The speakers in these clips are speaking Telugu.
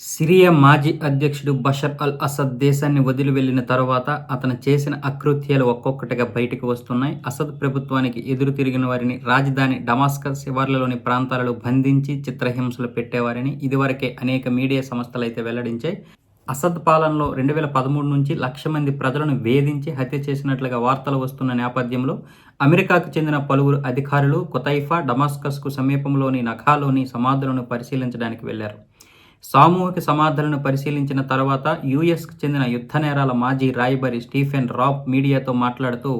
సిరియా మాజీ అధ్యక్షుడు బషర్ అల్ అసద్ దేశాన్ని వదిలి వెళ్ళిన తర్వాత అతను చేసిన అకృత్యాలు ఒక్కొక్కటిగా బయటకు వస్తున్నాయి. అసద్ ప్రభుత్వానికి ఎదురు తిరిగిన వారిని రాజధాని డమాస్కస్ శివార్లలోని ప్రాంతాలలో బంధించి చిత్రహింసలు పెట్టేవారని ఇదివరకే అనేక మీడియా సంస్థలు అయితే వెల్లడించాయి. అసద్ పాలనలో రెండు వేల పదమూడు నుంచి లక్ష మంది ప్రజలను వేధించి హత్య చేసినట్లుగా వార్తలు వస్తున్న నేపథ్యంలో అమెరికాకు చెందిన పలువురు అధికారులు కొతైఫా డమాస్కస్కు సమీపంలోని నఖాలోని సమాధులను పరిశీలించడానికి వెళ్ళారు సామూహిక సమాధులను పరిశీలించిన తర్వాత యుఎస్కు చెందిన యుద్ధ నేరాల మాజీ రాయబారి స్టీఫెన్ రాబ్ మీడియాతో మాట్లాడుతూ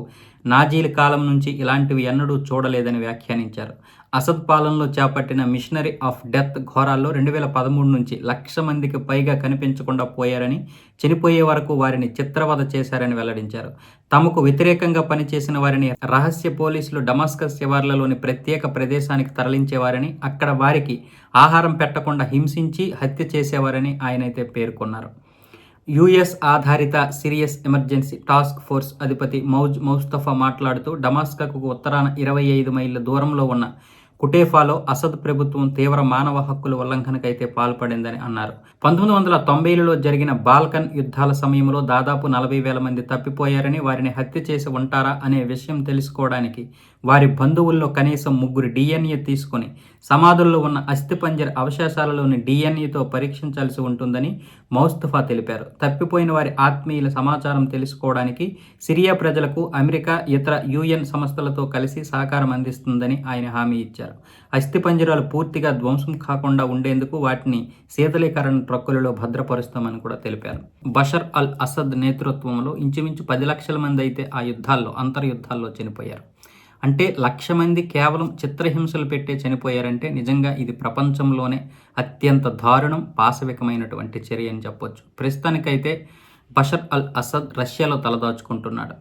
నాజీల కాలం నుంచి ఇలాంటివి ఎన్నడూ చూడలేదని వ్యాఖ్యానించారు. అసద్ పాలనలో చేపట్టిన మిషనరీ ఆఫ్ డెత్ ఘోరాల్లో రెండు వేల పదమూడు నుంచి లక్ష మందికి పైగా కనిపించకుండా పోయారని చనిపోయే వరకు వారిని చిత్రవద చేశారని వెల్లడించారు. తమకు వ్యతిరేకంగా పనిచేసిన వారిని రహస్య పోలీసులు డమాస్కస్ శివార్లలోని ప్రత్యేక ప్రదేశానికి తరలించేవారని అక్కడ వారికి ఆహారం పెట్టకుండా హింసించి హత్య చేసేవారని ఆయనైతే పేర్కొన్నారు. యుఎస్ ఆధారిత సిరియస్ ఎమర్జెన్సీ టాస్క్ ఫోర్స్ అధిపతి మౌజ్ మౌస్తఫా మాట్లాడుతూ డమాస్కకు ఉత్తరాన ఇరవై ఐదు మైళ్ళ దూరంలో ఉన్న కుటేఫాలో అసద్ ప్రభుత్వం తీవ్ర మానవ హక్కుల ఉల్లంఘనకైతే పాల్పడిందని అన్నారు. పంతొమ్మిది వందల తొంభైలలో జరిగిన బాల్కన్ యుద్ధాల సమయంలో దాదాపు నలభై వేల మంది తప్పిపోయారని వారిని హత్య చేసి ఉంటారా అనే విషయం తెలుసుకోవడానికి వారి బంధువుల్లో కనీసం ముగ్గురు డిఎన్ఏ తీసుకుని సమాధుల్లో ఉన్న అస్థిపంజర అవశేషాలలోని డిఎన్ఏతో పరీక్షించాల్సి ఉంటుందని మౌస్తఫా తెలిపారు. తప్పిపోయిన వారి ఆత్మీయుల సమాచారం తెలుసుకోవడానికి సిరియా ప్రజలకు అమెరికా ఇతర యుఎన్ సంస్థలతో కలిసి సహకారం అందిస్తుందని ఆయన హామీ ఇచ్చారు. అస్థిపంజరాలు పూర్తిగా ధ్వంసం కాకుండా ఉండేందుకు వాటిని శీతలీకరణ ట్రక్కులలో భద్రపరుస్తామని కూడా తెలిపారు. బషర్ అల్ అసద్ నేతృత్వంలో ఇంచుమించు పది లక్షల మంది అయితే ఆ యుద్ధాల్లో అంతర్యుద్ధాల్లో చనిపోయారు. అంటే లక్ష మంది కేవలం చిత్రహింసలు పెట్టే చనిపోయారంటే నిజంగా ఇది ప్రపంచంలోనే అత్యంత దారుణం పాశవికమైనటువంటి చర్య అని చెప్పొచ్చు. ప్రస్తుతానికైతే బషర్ అల్ అసద్ రష్యాలో తలదాచుకుంటున్నాడు.